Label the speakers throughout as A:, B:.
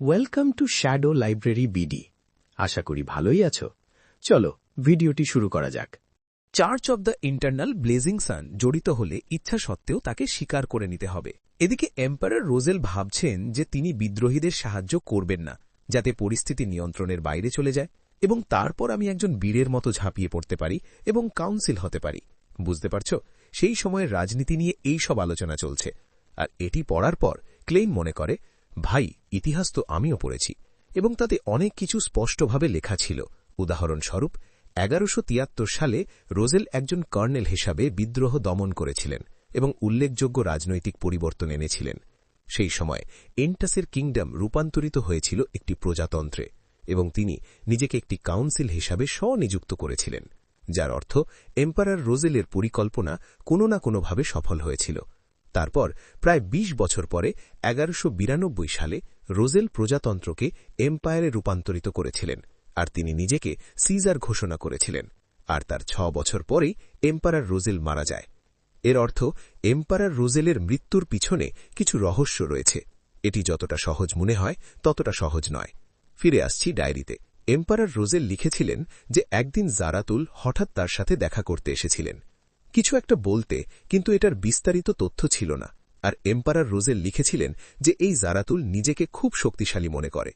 A: Welcome to shadow library BD আশা করি ভালোই আছো। চলো, ভিডিওটি শুরু করা যাক।
B: Church of the internal blazing sun জড়িত হলে ইচ্ছা সত্ত্বেও তাকে স্বীকার করে নিতে হবে। এদিকে এম্পায়ার রোজেল ভাবছেন যে তিনি বিদ্রোহীদের সাহায্য করবেন না, যাতে পরিস্থিতি নিয়ন্ত্রণের বাইরে চলে যায় এবং তারপর আমি একজন বীরের মতো ঝাঁপিয়ে পড়তে পারি এবং কাউন্সিল হতে পারি। বুঝতে পারছ? সেই সময়ের রাজনীতি নিয়ে এই সব আলোচনা চলছে। আর এটি পড়ার পর ক্লেইন মনে করে ভাই, ইতিহাস তো আমিও পড়েছি, এবং তাতে অনেক কিছু স্পষ্টভাবে লেখা ছিল। উদাহরণস্বরূপ, এগারোশো সালে রোজেল একজন কর্নেল হিসাবে বিদ্রোহ দমন করেছিলেন এবং উল্লেখযোগ্য রাজনৈতিক পরিবর্তন এনেছিলেন। সেই সময় এন্টাসের কিংডম রূপান্তরিত হয়েছিল একটি প্রজাতন্ত্রে, এবং তিনি নিজেকে একটি কাউন্সিল হিসাবে স্বনিযুক্ত করেছিলেন, যার অর্থ এম্পারার রোজেলের পরিকল্পনা কোনো না কোনোভাবে সফল হয়েছিল। তারপর প্রায় ২০ বছর পরে এগারোশো সালে রোজেল প্রজাতন্ত্রকে এম্পায়ারে রূপান্তরিত করেছিলেন, আর তিনি নিজেকে সিজার ঘোষণা করেছিলেন, আর তার ছ বছর পরেই এম্পারার রোজেল মারা যায়। এর অর্থ এম্পারার রোজেলের মৃত্যুর পিছনে কিছু রহস্য রয়েছে। এটি যতটা সহজ মনে হয়, ততটা সহজ নয়। ফিরে আসছি ডায়েরিতে। এম্পারার রোজেল লিখেছিলেন যে একদিন জারাতুল হঠাৎ তার সাথে দেখা করতে এসেছিলেন। কিছু একটা বলতে, কিন্তু এটার বিস্তারিত তথ্য ছিল না। আর এম্পারার রোজেল লিখেছিলেন যে এই জারাতুল নিজেকে খুব শক্তিশালী মনে করে।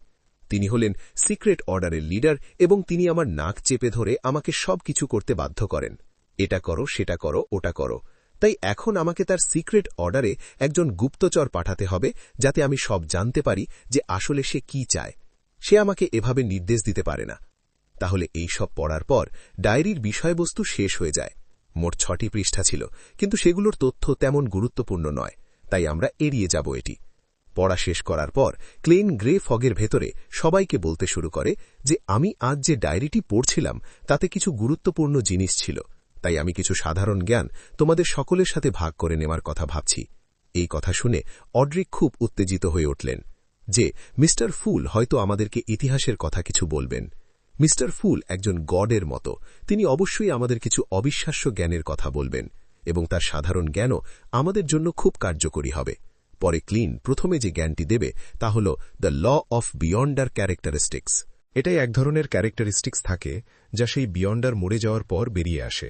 B: তিনি হলেন সিক্রেট অর্ডারের লিডার এবং তিনি আমার নাক চেপে ধরে আমাকে সব কিছু করতে বাধ্য করেন। এটা করো, সেটা করো, ওটা করো। তাই এখন আমাকে তার সিক্রেট অর্ডারে একজন গুপ্তচর পাঠাতে হবে যাতে আমি সব জানতে পারি যে আসলে সে কি চায়। সে আমাকে এভাবে নির্দেশ দিতে পারে না। তাহলে এই সব পড়ার পর ডায়েরির বিষয়বস্তু শেষ হয়ে যায়। মোট ছটি পৃষ্ঠা ছিল, কিন্তু সেগুলোর তথ্য তেমন গুরুত্বপূর্ণ নয়, তাই আমরা এড়িয়ে যাব এটি। পড়া শেষ করার পর ক্লেন গ্রে ফগের ভেতরে সবাইকে বলতে শুরু করে যে আমি আজ যে ডায়েরিটি পড়ছিলাম, তাতে কিছু গুরুত্বপূর্ণ জিনিস ছিল, তাই আমি কিছু সাধারণ জ্ঞান তোমাদের সকলের সাথে ভাগ করে নেওয়ার কথা ভাবছি। এই কথা শুনে অড্রিক খুব উত্তেজিত হয়ে উঠলেন যে, মিস্টার ফুল হয়তো আমাদেরকে ইতিহাসের কথা কিছু বলবেন। মিস্টার ফুল একজন গডের মতো। তিনি অবশ্যই আমাদের কিছু অবিশ্বাস্য জ্ঞানের কথা বলবেন, এবং তার সাধারণ জ্ঞানও আমাদের জন্য খুব কার্যকরী হবে। পরে ক্লিন প্রথমে যে জ্ঞানটি দেবে, তা হল the law of beyonder characteristics. এটাই এক ধরনের ক্যারেক্টারিস্টিক্স থাকে, যা সেই বিয়ন্ডার মরে যাওয়ার পর বেরিয়ে আসে।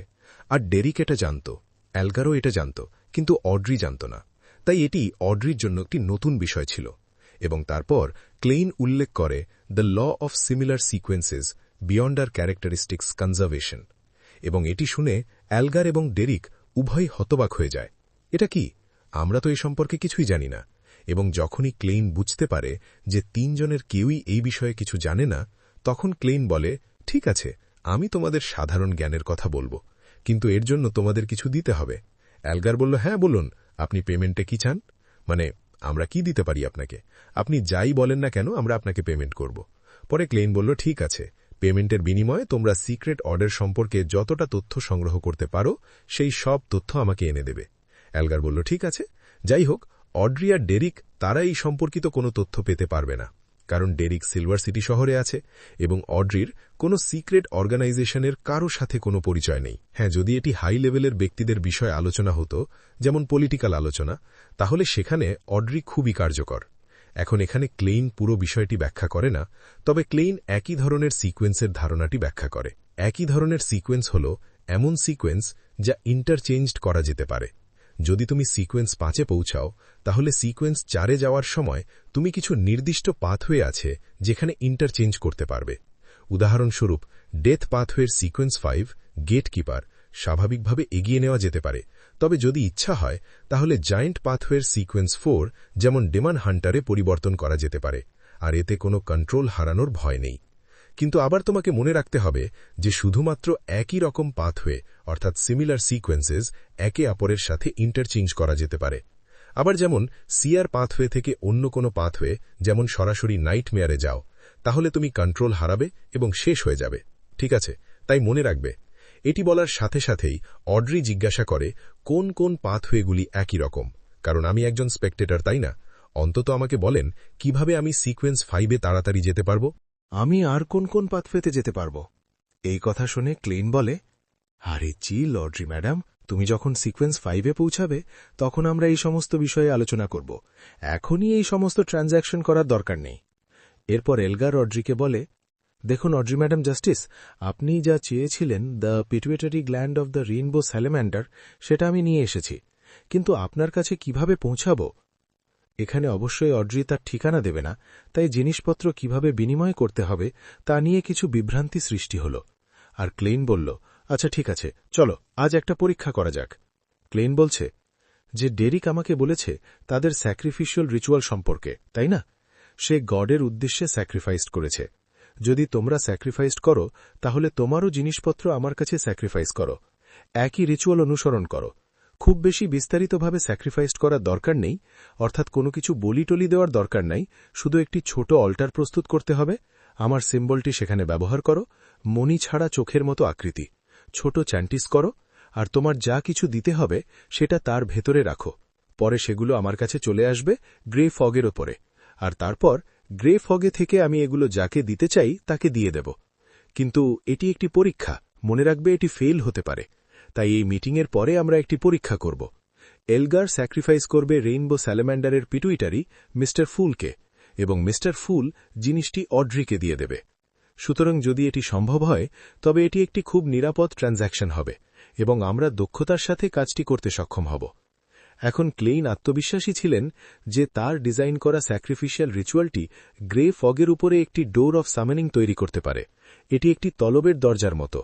B: আর ডেরিক এটা জানত অ্যালগারও এটা জানত, কিন্তু অড্রি জানত না। তাই এটি অড্রির জন্য একটি নতুন বিষয় ছিল। এবং তারপর ক্লেইন উল্লেখ করে the law of similar sequences beyonder characteristics conservation এবং এটি শুনে অ্যালগার এবং ডেরিক উভয় হতবাক হয়ে যায়। এটা কি? আমরা তো এই সম্পর্কে কিছুই জানি না। এবং যখনই ক্লেইন বুঝতে পারে যে তিনজনের কেউই এই বিষয়ে কিছু জানে না, তখন ক্লেইন বলে, ঠিক আছে, আমি তোমাদের সাধারণ জ্ঞানের কথা বলব, কিন্তু এর জন্য তোমাদের কিছু দিতে হবে। অ্যালগার বলল হ্যাঁ বলুন, আপনি পেমেন্টে কি চান? মানে আমরা কি দিতে পারি আপনাকে? আপনি যাই বলেন না কেন, আমরা আপনাকে পেমেন্ট করব। পরে ক্লেইন বলল, ঠিক আছে। পেমেন্টের বিনিময়ে তোমরা সিক্রেট অর্ডার সম্পর্কে যতটা তথ্য সংগ্রহ করতে পারো, সেই সব তথ্য আমাকে এনে দেবে। অ্যালগার বলল, ঠিক আছে। যাই হোক, অড্রিয়া ডেরিক, তারা এই সম্পর্কিত কোনো তথ্য পেতে পারবে না। কারণ ডেরিক সিলভার সিটি শহরে আছে এবং অড্রির কোনো সিক্রেট অর্গানাইজেশনের কারও সাথে কোনো পরিচয় নেই। হ্যাঁ যদি এটি হাই লেভেলের ব্যক্তিদের বিষয়ে আলোচনা হতো, যেমন পলিটিক্যাল আলোচনা, তাহলে সেখানে অড্রি খুবই কার্যকর। এখন এখানে ক্লেইন পুরো বিষয়টি ব্যাখ্যা করে না, তবে ক্লেইন একই ধরনের সিকোয়েন্সের ধারণাটি ব্যাখ্যা করে। একই ধরনের সিকোয়েন্স হল এমন সিকোয়েন্স যা ইন্টারচেঞ্জড করা যেতে পারে। যদি তুমি সিকোয়েন্স পাঁচে পৌঁছাও, তাহলে সিকোয়েন্স চারে যাওয়ার সময় তুমি কিছু নির্দিষ্ট পাথওয়ে আছে যেখানে ইন্টারচেঞ্জ করতে পারবে। উদাহরণস্বরূপ ডেথ পাথওয়ের সিকোয়েন্স ফাইভ গেট কিপার স্বাভাবিকভাবে এগিয়ে নেওয়া যেতে পারে। তবে যদি ইচ্ছা হয়, তাহলে জায়েন্ট পাথওয়ের সিকোয়েন্স ফোর যেমন ডেমান হান্টারে পরিবর্তন করা যেতে পারে। আর এতে কোনো কন্ট্রোল হারানোর ভয় নেই। কিন্তু আবার তোমাকে মনে রাখতে হবে যে শুধুমাত্র একই রকম পাথওয়ে অর্থাৎ সিমিলার সিকোয়েন্সেস একে অপরের সাথে ইন্টারচেঞ্জ করা যেতে পারে। আবার যেমন সিয়ার পাথওয়ে থেকে অন্য কোনো পাথওয়ে যেমন সরাসরি নাইট মেয়ারে যাও, তাহলে তুমি কন্ট্রোল হারাবে এবং শেষ হয়ে যাবে। ঠিক আছে, তাই মনে রাখবে। এটি বলার সাথে সাথেই অড্রি জিজ্ঞাসা করে, কোন কোন পাথওয়েগুলি একই রকম? কারণ আমি একজন স্পেকটেটার তাই না? অন্তত আমাকে বলেন, কীভাবে আমি সিকোয়েন্স ফাইভে তাড়াতাড়ি যেতে পারব?
C: আমি আর কোন কোন পাথওয়েতে যেতে পারব? এই কথা শুনে ক্লেইন বলে, আরে জি লর্ড্রি, ম্যাডাম, তুমি যখন সিকোয়েন্স ফাইভে পৌঁছাবে, তখন আমরা এই সমস্ত বিষয়ে আলোচনা করব। এখনই এই সমস্ত ট্রানজ্যাকশন করার দরকার নেই। এরপর এলগার অড্রিকে বলে, দেখুন অড্রি ম্যাডাম জাস্টিস, আপনি যা চেয়েছিলেন, the pituitary gland of the rainbow salamander সেটা আমি নিয়ে এসেছি। কিন্তু আপনার কাছে কীভাবে পৌঁছাব? এখানে অবশ্যই অড্রি তার ঠিকানা দেবে না, তাই জিনিসপত্র কীভাবে বিনিময় করতে হবে তা নিয়ে কিছু বিভ্রান্তি সৃষ্টি হল। আর ক্লেইন বলল আচ্ছা ঠিক আছে, চলো, আজ একটা পরীক্ষা করা যাক। ক্লেইন বলছে, যে ডেরিক আমাকে বলেছে তাদের স্যাক্রিফিশিয়াল রিচুয়াল সম্পর্কে, তাই না? সে গডের উদ্দেশ্যে স্যাক্রিফাইসড করেছে। যদি তোমরা স্যাক্রিফাইসড করো, তাহলে তোমারও জিনিসপত্র আমার কাছে স্যাক্রিফাইস করো। একই রিচুয়াল অনুসরণ করো। খুব বেশি বিস্তারিতভাবে স্যাক্রিফাইসড করার দরকার নেই, অর্থাৎ কোনো কিছু বলি টলি দেওয়ার দরকার নাই, শুধু একটি ছোট অল্টার প্রস্তুত করতে হবে। আমার সিম্বলটি সেখানে ব্যবহার করো মনি ছাড়া চোখের মতো আকৃতি। ছোট চ্যান্টিস করো, আর তোমার যা কিছু দিতে হবে সেটা তার ভেতরে রাখো। পরে সেগুলো আমার কাছে চলে আসবে গ্রে ফগের ওপরে। আর তারপর গ্রে ফগে থেকে আমি এগুলো যাকে দিতে চাই তাকে দিয়ে দেব। কিন্তু এটি একটি পরীক্ষা, মনে রাখবে এটি ফেল হতে পারে। তাই এই মিটিংয়ের পরে আমরা একটি পরীক্ষা করব। এলগার স্যাক্রিফাইস করবে রেইনবো স্যালেম্যান্ডারের পিটুইটারি মিস্টার ফুলকে এবং মিস্টার ফুল জিনিসটি অড্রিকে দিয়ে দেবে। সুতরাং যদি এটি সম্ভব হয়, তবে এটি একটি খুব নিরাপদ ট্রানজ্যাকশন হবে এবং আমরা দক্ষতার সাথে কাজটি করতে সক্ষম হব। এখন ক্লেইন আত্মবিশ্বাসী ছিলেন যে তার ডিজাইন করা স্যাক্রিফিশিয়াল রিচুয়ালটি গ্রে ফগের উপরে একটি ডোর অফ সামেনিং তৈরি করতে পারে। এটি একটি তলবের দরজার মতো।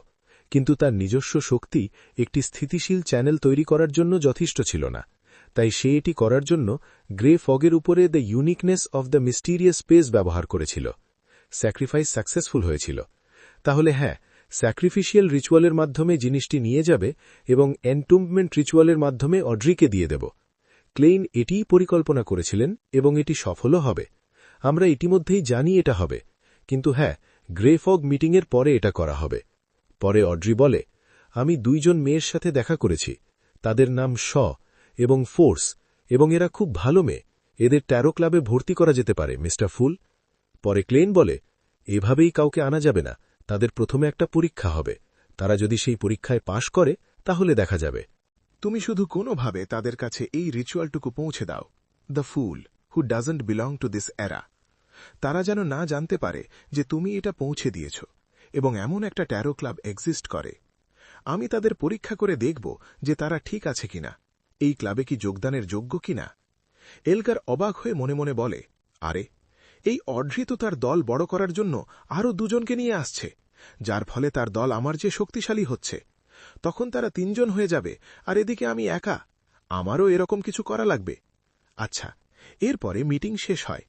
C: কিন্তু তার নিজস্ব শক্তি একটি স্থিতিশীল চ্যানেল তৈরি করার জন্য যথেষ্ট ছিল না। তাই সে এটি করার জন্য গ্রে ফগের উপরে the uniqueness of the mysterious space ব্যবহার করেছিল। স্যাক্রিফাইস সাকসেসফুল হয়েছিল। তাহলে হ্যাঁ স্যাক্রিফিশিয়াল রিচুয়ালের মাধ্যমে জিনিসটি নিয়ে যাবে এবং এনটুম্পমেন্ট রিচুয়ালের মাধ্যমে অড্রিকে দিয়ে দেব। ক্লেইন এটিই পরিকল্পনা করেছিলেন এবং এটি সফলও হবে। আমরা ইতিমধ্যেই জানি এটা হবে। কিন্তু হ্যাঁ গ্রে ফগ মিটিংয়ের পরে এটা করা হবে। পরে অড্রি বলে, আমি দুইজন মেয়ের সাথে দেখা করেছি। তাদের নাম শ এবং ফোর্স এবং এরা খুব ভালো মেয়ে। এদের ট্যারো ক্লাবে ভর্তি করা যেতে পারে, মিস্টার ফুল। পরে ক্লেন বলে, এভাবেই কাউকে আনা যাবে না। তাদের প্রথমে একটা পরীক্ষা হবে। তারা যদি সেই পরীক্ষায় পাশ করে, তাহলে দেখা যাবে।
D: তুমি শুধু কোনোভাবে তাদের কাছে এই রিচুয়ালটুকু পৌঁছে দাও। The fool who doesn't belong to this era. তারা যেন না জানতে পারে যে তুমি এটা পৌঁছে দিয়েছ। এবং এমন একটা ট্যারো ক্লাব এক্সিস্ট করে। আমি তাদের পরীক্ষা করে দেখব যে তারা ঠিক আছে কিনা। এই ক্লাবে কি যোগদানের যোগ্য কিনা? এলকার অবাক হয়ে মনে মনে বলে, আরে, এই অড্রি তো তার দল বড় করার জন্য আরও দুজনকে নিয়ে আসছে, যার ফলে তার দল আমার যে শক্তিশালী হচ্ছে। তখন তারা তিনজন হয়ে যাবে, আর এদিকে আমি একা, আমারও এরকম কিছু করা লাগবে। আচ্ছা এরপরে মিটিং শেষ হয়।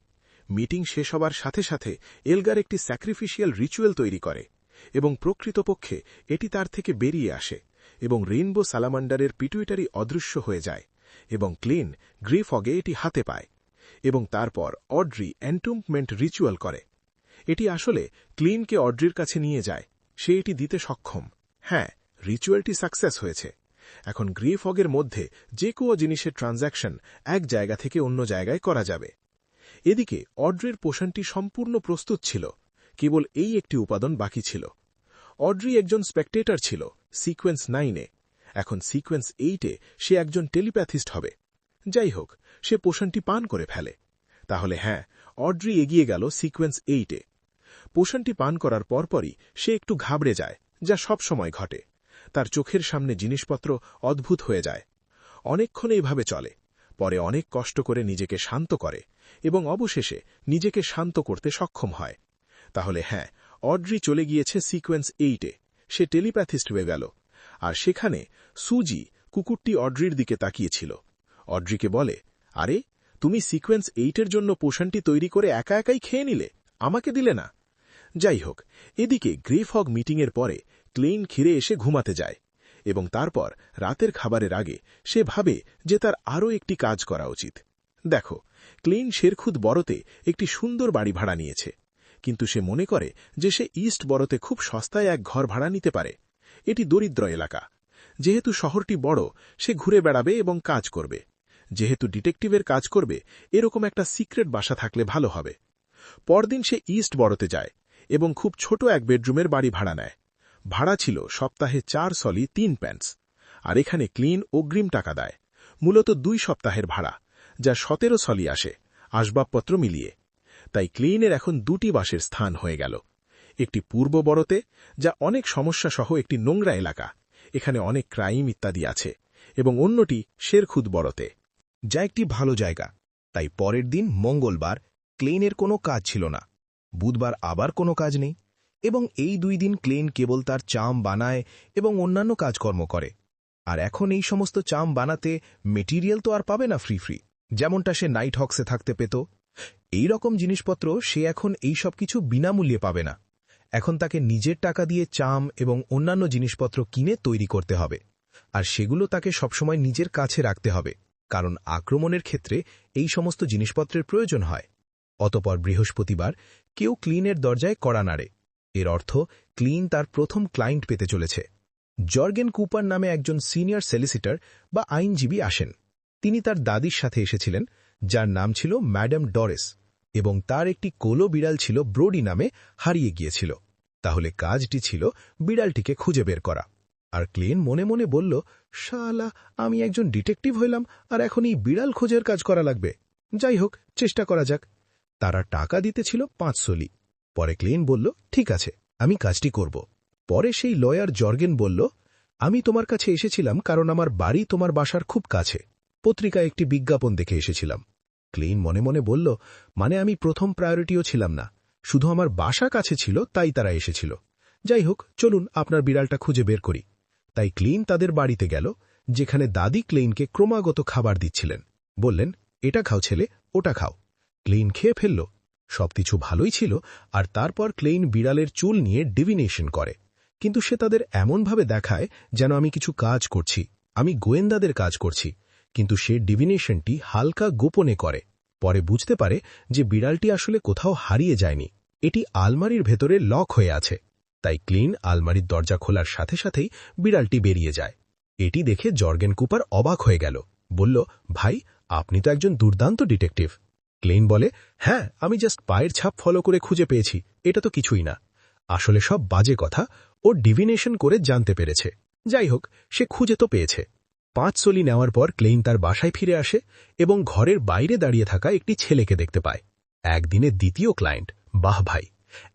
D: মিটিং শেষ হবার সাথে সাথে এলগার একটি স্যাক্রিফিশিয়াল রিচুয়াল তৈরি করে। এবং প্রকৃতপক্ষে এটি তার থেকে বেরিয়ে আসে এবং রেইনবো সালামান্ডারের পিটুইটারি অদৃশ্য হয়ে যায় এবং ক্লিন গ্রিফগে এটি হাতে পায় এবং তারপর অড্রি অ্যান্টুম্পমেন্ট রিচুয়াল করে। এটি আসলে ক্লিনকে অড্রির কাছে নিয়ে যায়। সে এটি দিতে সক্ষম। হ্যাঁ রিচুয়ালটি সাকসেস হয়েছে। এখন গ্রিফগের মধ্যে যে কোনো জিনিসের ট্রানজ্যাকশন এক জায়গা থেকে অন্য জায়গায় করা যাবে। এদিকে অড্রির পোষণটি সম্পূর্ণ প্রস্তুত ছিল। কেবল এই একটি উপাদান বাকি ছিল। অড্রি একজন স্পেকটেটর ছিল, সিকোয়েন্স নাইনে। এখন সিকোয়েন্স এইটে সে একজন টেলিপ্যাথিস্ট হবে। যাই হোক, সে পোষণটি পান করে ফেলে। তাহলে হ্যাঁ অড্রি এগিয়ে গেল সিকোয়েন্স এইটে। পোষণটি পান করার পরপরই সে একটু ঘাবড়ে যায়, যা সব সময় ঘটে। তার চোখের সামনে জিনিসপত্র অদ্ভুত হয়ে যায়। অনেকক্ষণ এইভাবে চলে। পরে অনেক কষ্ট করে নিজেকে শান্ত করে এবং অবশেষে নিজেকে শান্ত করতে সক্ষম হয়। তাহলে হ্যাঁ অড্রি চলে গিয়েছে সিকোয়েন্স এইটে। সে টেলিপ্যাথিস্ট হয়ে গেল। আর সেখানে সুজি কুকুরটি অড্রির দিকে তাকিয়েছিল। অড্রিকে বলে, আরে, তুমি সিকোয়েন্স এইটের জন্য পোষণটি তৈরি করে একা একাই খেয়ে নিলে? আমাকে দিলে না? যাই হোক, এদিকে গ্রেফগ মিটিংয়ের পরে ক্লেইন খিরে এসে ঘুমাতে যায় এবং তারপর রাতের খাবারের আগে সে ভাবে যে তার আরও একটি কাজ করা উচিত। দেখো, ক্লেইন শেরখুদ বড়তে একটি সুন্দর বাড়ি ভাড়া নিয়েছে। কিন্তু সে মনে করে যে সে ইস্ট বড়তে খুব সস্তায় এক ঘর ভাড়া নিতে পারে। এটি দরিদ্র এলাকা। যেহেতু শহরটি বড়, সে ঘুরে বেড়াবে এবং কাজ করবে। যেহেতু ডিটেকটিভের কাজ করবে, এরকম একটা সিক্রেট বাসা থাকলে ভালো হবে। পরদিন সে ইস্ট বড়তে যায় এবং খুব ছোট এক বেডরুমের বাড়ি ভাড়া নেয়। ভাড়া ছিল সপ্তাহে চার সলি তিন প্যান্টস। আর এখানে ক্লিন অগ্রিম টাকা দেয়। মূলত দুই সপ্তাহের ভাড়া, যা সতেরো সলি আসে, আসবাবপত্র মিলিয়ে। তাই ক্লিনের এখন দুটি বাসের স্থান হয়ে গেল। একটি পূর্ব বড়তে, যা অনেক সমস্যা সহ একটি নোংরা এলাকা। এখানে অনেক ক্রাইম ইত্যাদি আছে, এবং অন্যটি শেরখুদ বড়তে,
E: যা একটি ভালো জায়গা। তাই পরের দিন মঙ্গলবার ক্লেনের কোনো কাজ ছিল না। বুধবার আবার কোনো কাজ নেই, এবং এই দুই দিন ক্লেন কেবল তার চাম বানায় এবং অন্যান্য কাজকর্ম করে। আর এখন এই সমস্ত চাম বানাতে মেটিরিয়াল তো আর পাবে না ফ্রি ফ্রি, যেমনটা সে নাইট হক্সে থাকতে পেত। এই রকম জিনিসপত্র সে এখন এই সব কিছু বিনামূল্যে পাবে না। এখন তাকে নিজের টাকা দিয়ে চাম এবং অন্যান্য জিনিসপত্র কিনে তৈরি করতে হবে। আর সেগুলো তাকে সবসময় নিজের কাছে রাখতে হবে, কারণ আক্রমণের ক্ষেত্রে এই সমস্ত জিনিসপত্রের প্রয়োজন হয়। অতপর বৃহস্পতিবার কেউ ক্লিনের দরজায় কড়া নাড়ে। এর অর্থ ক্লিন তার প্রথম ক্লায়েন্ট পেতে চলেছে। জর্গেন কুপার নামে একজন সিনিয়র সেলিসিটার বা আইনজীবী আসেন। তিনি তার দাদির সাথে এসেছিলেন, যার নাম ছিল ম্যাডাম ডরেস। এবং তার একটি কোলো বিড়াল ছিল ব্রোডি নামে হারিয়ে গিয়েছিল। তাহলে কাজটি ছিল বিড়ালটিকে খুঁজে বের করা। আর ক্লেন মনে মনে বলল, শালা, আমি একজন ডিটেকটিভ হইলাম আর এখন এই বিড়াল খোঁজের কাজ করা লাগবে। যাই হোক, চেষ্টা করা যাক। তারা টাকা দিতেছিল পাঁচ সলি। পরে ক্লেন বলল, ঠিক আছে, আমি কাজটি করব। পরে সেই লয়ার জর্গেন বলল, আমি তোমার কাছে এসেছিলাম কারণ আমার বাড়ি তোমার বাসার খুব কাছে। পত্রিকায় একটি বিজ্ঞাপন দেখে এসেছিলাম। ক্লেইন মনে মনে বলল মানে আমি প্রথম প্রায়োরিটিও ছিলাম না। শুধু আমার বাসা কাছে ছিল, তাই তারা এসেছিল। যাই হোক, চলুন আপনার বিড়ালটা খুঁজে বের করি। তাই ক্লিন তাদের বাড়িতে গেল, যেখানে দাদি ক্লেইনকে ক্রমাগত খাবার দিচ্ছিলেন। বললেন, এটা খাও ছেলে, ওটা খাও। ক্লেইন খেয়ে ফেলল। সবকিছু ভালোই ছিল, আর তারপর ক্লেইন বিড়ালের চুল নিয়ে ডিভিনেশন করে। কিন্তু সে তাদের এমনভাবে দেখায় যেন আমি কিছু কাজ করছি, আমি গোয়েন্দাদের কাজ করছি। কিন্তু সে ডিভিনেশনটি হালকা গোপনে করে। পরে বুঝতে পারে যে বিড়ালটি আসলে কোথাও হারিয়ে যায়নি। এটি আলমারির ভেতরে লক হয়ে আছে। তাই ক্লিন আলমারির দরজা খোলার সাথে সাথেই বিড়ালটি বেরিয়ে যায়। এটি দেখে জর্গেন কুপার অবাক হয়ে গেল। বলল, ভাই, আপনি তো একজন দুর্দান্ত ডিটেকটিভ ক্লেইন বলে হ্যাঁ আমি জাস্ট পায়ের ছাপ ফলো করে খুঁজে পেয়েছি। এটা তো কিছুই না। আসলে সব বাজে কথা। ও ডিভিনেশন করে জানতে পেরেছে। যাই হোক, সে খুঁজে তো পেয়েছে। পাঁচ সলি নেওয়ার পর ক্লেইন তার বাসায় ফিরে আসে এবং ঘরের বাইরে দাঁড়িয়ে থাকা একটি ছেলেকে দেখতে পায়। একদিনে দ্বিতীয় ক্লায়েন্ট। বাহ ভাই।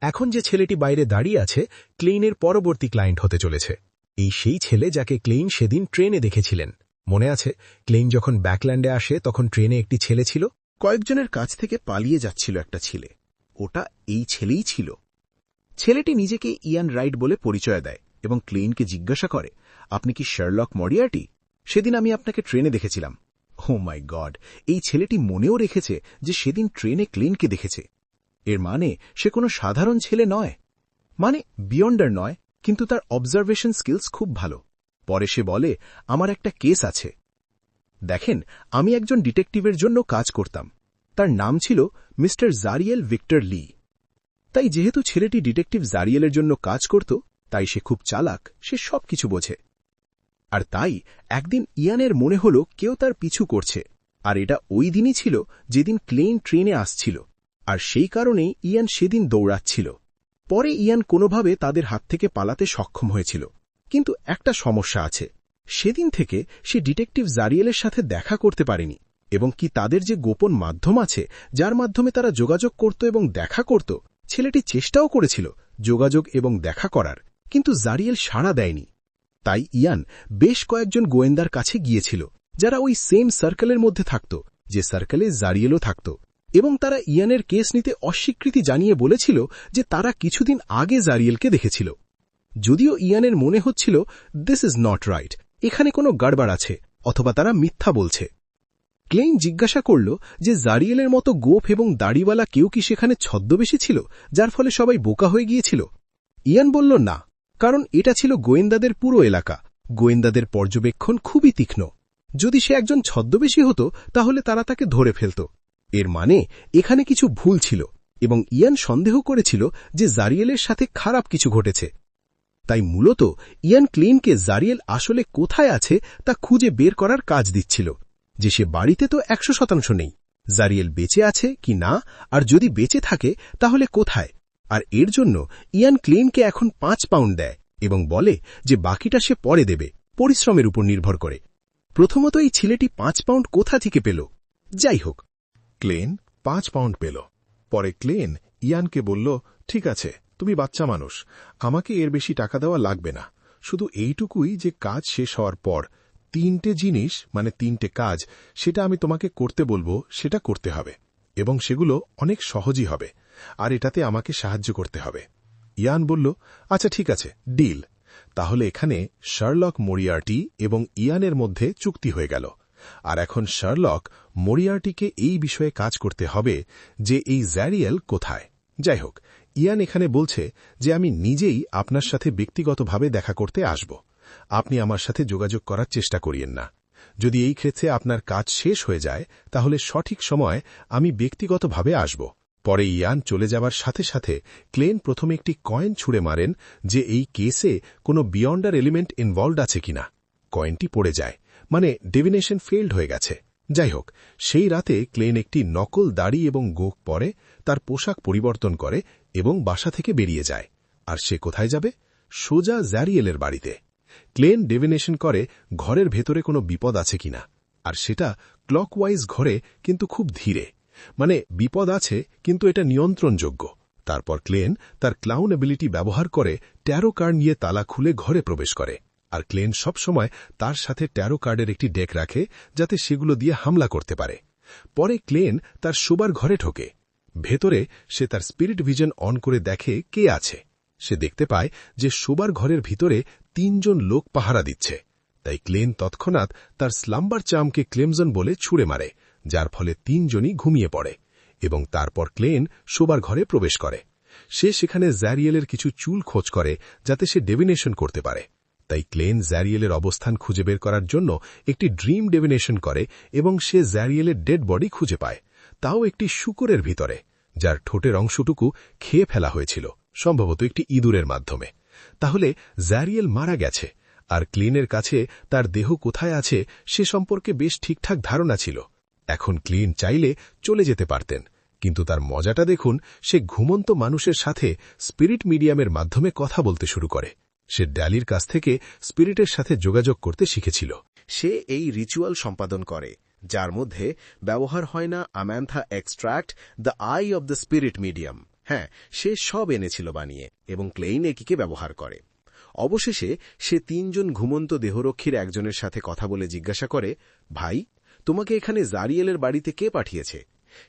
E: এখন যে ছেলেটি বাইরে দাঁড়িয়ে আছে, ক্লেইনের পরবর্তী ক্লায়েন্ট হতে চলেছে। এই সেই ছেলে যাকে ক্লেইন সেদিন ট্রেনে দেখেছিলেন। মনে আছে, ক্লেইন যখন ব্যাকল্যান্ডে আসে, তখন ট্রেনে একটি ছেলে ছিল।
F: কয়েকজনের কাছ থেকে পালিয়ে যাচ্ছিল একটা ছেলে। ওটা এই ছেলেই ছিল। ছেলেটি নিজেকে ইয়ান রাইট বলে পরিচয় দেয় এবং ক্লেইনকে জিজ্ঞাসা করে, আপনি কি শার্লক মরিয়াটি সেদিন আমি আপনাকে ট্রেনে দেখেছিলাম। ও মাই গড এই ছেলেটি মনেও রেখেছে যে সেদিন ট্রেনে ক্লিনকে দেখেছে। এর মানে সে কোনো সাধারণ ছেলে নয়। মানে বিয়ন্ডার নয়, কিন্তু তার অবজারভেশন স্কিলস খুব ভালো। পরে সে বলে, আমার একটা কেস আছে। দেখেন, আমি একজন ডিটেকটিভের জন্য কাজ করতাম। তার নাম ছিল মিস্টার জারিয়েল ভিক্টর লি। তাই যেহেতু ছেলেটি ডিটেকটিভ জারিয়েলের জন্য কাজ করত, তাই সে খুব চালাক, সে সব কিছু বোঝে। আর তাই একদিন ইয়ানের মনে হল কেউ তার পিছু করছে, আর এটা ওই দিনই ছিল যেদিন ক্লেন ট্রেনে আসছিল, আর সেই কারণেই ইয়ান সেদিন দৌড়াচ্ছিল। পরে ইয়ান কোনোভাবে তাদের হাত থেকে পালাতে সক্ষম হয়েছিল, কিন্তু একটা সমস্যা আছে, সেদিন থেকে সে ডিটেকটিভ জারিয়েলের সাথে দেখা করতে পারেনি, এবং কি তাদের যে গোপন মাধ্যম আছে, যার মাধ্যমে তারা যোগাযোগ করত এবং দেখা করত, ছেলেটি চেষ্টাও করেছিল যোগাযোগ এবং দেখা করার, কিন্তু জারিয়েল সাড়া দেয়নি। তাই ইয়ান বেশ কয়েকজন গোয়েন্দার কাছে গিয়েছিল, যারা ওই সেম সার্কেলের মধ্যে থাকত, যে সার্কেলে জারিয়েলও থাকত। এবং তারা ইয়ানের কেস নিতে অস্বীকৃতি জানিয়ে বলেছিল যে তারা কিছুদিন আগে জারিয়েলকে দেখেছিল। যদিও ইয়ানের মনে হচ্ছিল দিস ইজ নট রাইট এখানে কোনো গড়বাড় আছে, অথবা তারা মিথ্যা বলছে। ক্লেইন জিজ্ঞাসা করল যে জারিয়েলের মতো গোফ এবং দাড়িওয়ালা কেউ কি সেখানে ছদ্মবেশী ছিল, যার ফলে সবাই বোকা হয়ে গিয়েছিল? ইয়ান বলল, না। কারণ এটা ছিল গোয়েন্দাদের পুরো এলাকা। গোয়েন্দাদের পর্যবেক্ষণ খুবই তীক্ষ্ণ। যদি সে একজন ছদ্মবেশী হতো, তাহলে তারা তাকে ধরে ফেলত। এর মানে এখানে কিছু ভুল ছিল এবং ইয়ান সন্দেহ করেছিল যে জারিয়েলের সাথে খারাপ কিছু ঘটেছে। তাই মূলত ইয়ান ক্লিনকে জারিয়েল আসলে কোথায় আছে তা খুঁজে বের করার কাজ দিচ্ছিল, যে সে বাড়িতে তো একশো শতাংশ নেই। জারিয়েল বেঁচে আছে কি না? আর যদি বেঁচে থাকে, তাহলে কোথায়? আর এর জন্য ইয়ান ক্লিনকে এখন পাঁচ পাউন্ড দেয় এবং বলে যে বাকিটা সে পরে দেবে, পরিশ্রমের উপর নির্ভর করে। প্রথমত এই ছেলেটি পাঁচ পাউন্ড কোথা থেকে পেল? যাই হোক।
D: ক্লেন পাঁচ পাউন্ড পেল। পরে ক্লেন ইয়ানকে বলল, ঠিক আছে, তুমি বাচ্চা মানুষ, আমাকে এর বেশি টাকা দেওয়া লাগবে না। শুধু এইটুকুই যে কাজ শেষ হওয়ার পর, তিনটে জিনিস মানে তিনটে কাজ, সেটা আমি তোমাকে করতে বলব, সেটা করতে হবে। এবং সেগুলো অনেক সহজই হবে। আর এটাতে আমাকে সাহায্য করতে হবে। ইয়ান বলল আচ্ছা ঠিক আছে, ডিল। তাহলে এখানে শার্লক মরিয়ার্টি এবং ইয়ানের মধ্যে চুক্তি হয়ে গেল। আর এখন শার্লক মরিয়ার্টিকে এই বিষয়ে কাজ করতে হবে যে এই জ্যারিয়েল কোথায়। যাই হোক, ইয়ান এখানে বলছে যে আমি নিজেই আপনার সাথে ব্যক্তিগতভাবে দেখা করতে আসব। আপনি আমার সাথে যোগাযোগ করার চেষ্টা করিয়েন না। যদি এই ক্ষেত্রে আপনার কাজ শেষ হয়ে যায়, তাহলে সঠিক সময় আমি ব্যক্তিগতভাবে আসব। পরে ইয়ান চলে যাবার সাথে সাথে ক্লেন প্রথমে একটি কয়েন ছুঁড়ে মারেন যে এই কেসে কোনো বিয়ন্ডার এলিমেন্ট ইনভলভড আছে কিনা। কয়েনটি পড়ে যায়। মানে ডেভিনেশন ফেল্ড হয়ে গেছে। যাই হোক, সেই রাতে ক্লেন একটি নকল দাড়ি এবং গোক পরে, তার পোশাক পরিবর্তন করে এবং বাসা থেকে বেরিয়ে যায়। আর সে কোথায় যাবে? সোজা জ্যারিয়েলের বাড়িতে। ক্লেন ডেভিনেশন করে ঘরের ভেতরে কোনো বিপদ আছে কিনা। আর সেটা ক্লকওয়াইজ ঘরে, কিন্তু খুব ধীরে। মানে বিপদ আছে, কিন্তু এটা নিয়ন্ত্রণযোগ্য। তারপর ক্লেন তার ক্লাউন এবিলিটি ব্যবহার করে ট্যারো কার্ড নিয়ে তালা খুলে ঘরে প্রবেশ করে। আর ক্লেন সবসময় তার সাথে ট্যারো কার্ডের একটি ডেক রাখে, যাতে সেগুলো দিয়ে হামলা করতে পারে। পরে ক্লেন তার শোবার ঘরে ঢোকে। ভেতরে সে তার স্পিরিট ভিজন অন করে দেখে কে আছে। সে দেখতে পায় যে শোবার ঘরের ভিতরে তিনজন লোক পাহারা দিচ্ছে। তাই ক্লেন তৎক্ষণাৎ তার স্লাম্বার চামকে ক্লেমজন বলে ছুড়ে মারে। যার ফলে তিনজনই ঘুমিয়ে পড়ে এবং তারপর ক্লেন শোবার ঘরে প্রবেশ করে। সে সেখানে জ্যারিয়েলের কিছু চুল খোঁজ করে যাতে সে ডেভিনেশন করতে পারে। তাই ক্লেন জ্যারিয়েলের অবস্থান খুঁজে বের করার জন্য একটি ড্রিম ডেভিনেশন করে এবং সে জ্যারিয়েলের ডেড বডি খুঁজে পায়। তাও একটি শুকরের ভিতরে, যার ঠোঁটের অংশটুকু খেয়ে ফেলা হয়েছিল, সম্ভবত একটি ইঁদুরের মাধ্যমে। তাহলে জ্যারিয়েল মারা গেছে, আর ক্লিনের কাছে তার দেহ কোথায় আছে সে সম্পর্কে বেশ ঠিকঠাক ধারণা ছিল। এখন ক্লিন চাইলে চলে যেতে পারতেন। কিন্তু তার মজাটা দেখুন, সে ঘুমন্ত মানুষের সাথে স্পিরিট মিডিয়ামের মাধ্যমে কথা বলতে শুরু করে। সে ড্যালির কাছ থেকে স্পিরিটের সাথে যোগাযোগ করতে শিখেছিল।
F: সে এই রিচুয়াল সম্পাদন করে, যার মধ্যে ব্যবহার হয় না Amantha extract the eye of the spirit medium হ্যাঁ সে সব এনেছিল বানিয়ে এবং ক্লেইন একিকে ব্যবহার করে। অবশেষে সে তিনজন ঘুমন্ত দেহরক্ষীর একজনের সাথে কথা বলে জিজ্ঞাসা করে, ভাই তোমাকে এখানে জারিয়েলের বাড়িতে কে পাঠিয়েছে?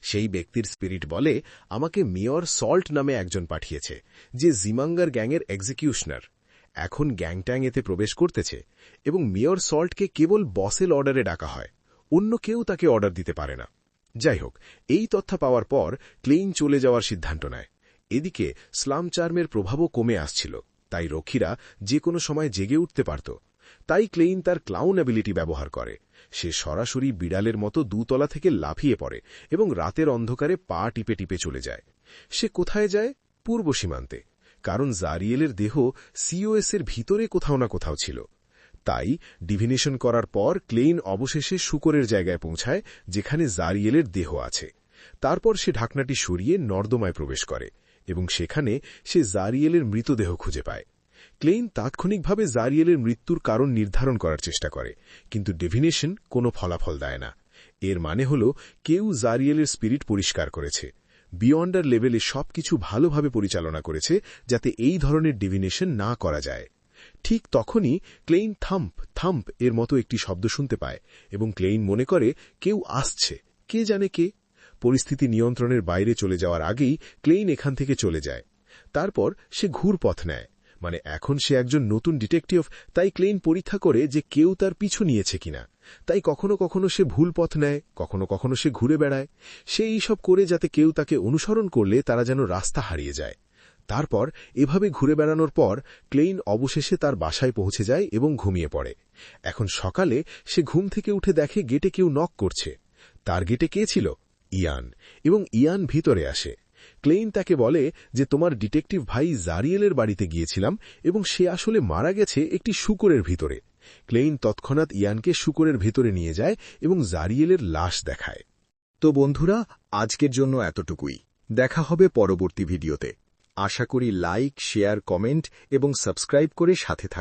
F: সেই ব্যক্তির স্পিরিট বলে, আমাকে মেয়র সল্ট নামে একজন পাঠিয়েছে, যে জিমাঙ্গার গ্যাংয়ের এক্সিকিউশনার। এখন গ্যাংট্যাং এতে প্রবেশ করতেছে এবং মেয়র সল্টকে কেবল বসেল অর্ডারে ডাকা হয়। অন্য কেউ তাকে অর্ডার দিতে পারে না। যাই হোক, এই তথ্য পাওয়ার পর ক্লেইন চলে যাওয়ার সিদ্ধান্ত নেয়। এদিকে স্লাম চার্মের প্রভাবও কমে আসছিল, তাই রক্ষীরা যে কোনো সময় জেগে উঠতে পারত। তাই ক্লেইন তার ক্লাউন অ্যাবিলিটি ব্যবহার করে। সে সরাসরি বিড়ালের মতো দুতলা থেকে লাফিয়ে পড়ে এবং রাতের অন্ধকারে পা টিপে টিপে চলে যায়। সে কোথায় যায়? পূর্ব সীমান্তে। কারণ জারিয়েলের দেহ সিওএস এর ভিতরে কোথাও না কোথাও ছিল। তাই ডিভিনেশন করার পর ক্লেইন অবশেষে শুকরের জায়গায় পৌঁছায়, যেখানে জারিয়েলের দেহ আছে। তারপর সে ঢাকনাটি সরিয়ে নর্দমায় প্রবেশ করে এবং সেখানে সে জারিয়েলের মৃতদেহ খুঁজে পায়। ক্লেইন তাৎক্ষণিকভাবে জারিয়েলের মৃত্যুর কারণ নির্ধারণ করার চেষ্টা করে, কিন্তু ডেভিনেশন কোনো ফলাফল দেয় না। এর মানে হল, কেউ জারিয়েলের স্পিরিট পরিষ্কার করেছে। বিয়ন্ডার লেভেলে সবকিছু ভালোভাবে পরিচালনা করেছে যাতে এই ধরনের ডিভিনেশন না করা যায়। ঠিক তখনই ক্লেইন থাম্প থাম্প এর মতো একটি শব্দ শুনতে পায় এবং ক্লেইন মনে করে, কেউ আসছে। কে জানে কে? পরিস্থিতি নিয়ন্ত্রণের বাইরে চলে যাওয়ার আগেই ক্লেইন এখান থেকে চলে যায়। তারপর সে ঘুর পথ নেয়। মানে এখন সে একজন নতুন ডিটেকটিভ, তাই ক্লেইন পরীক্ষা করে যে কেউ তার পিছু নিয়েছে কিনা। তাই কখনো কখনো সে ভুল পথ নেয়, কখনো কখনো সে ঘুরে বেড়ায়। সে এইসব করে যাতে কেউ তাকে অনুসরণ করলে তারা যেন রাস্তা হারিয়ে যায়। তারপর এভাবে ঘুরে বেড়ানোর পর ক্লেইন অবশেষে তার বাসায় পৌঁছে যায় এবং ঘুমিয়ে পড়ে। এখন সকালে সে ঘুম থেকে উঠে দেখে গেটে কেউ নক করছে। তার গেটে কে ছিল? ইয়ান। এবং ইয়ান ভিতরে আসে। ক্লেইন তাকে বলে যে, তোমার ডিটেকটিভ ভাই জারিয়েলের বাড়িতে গিয়েছিলাম এবং সে আসলে মারা গেছে একটি শুকরের ভিতরে। ক্লেইন তৎক্ষণাৎ ইয়ানকে শুকরের ভিতরে নিয়ে যায় এবং জারিয়েলের লাশ দেখায়।
G: তো বন্ধুরা, আজকের জন্য এতটুকুই। দেখা হবে পরবর্তী ভিডিওতে। আশা করি লাইক, শেয়ার, কমেন্ট এবং সাবস্ক্রাইব করে সাথে থাক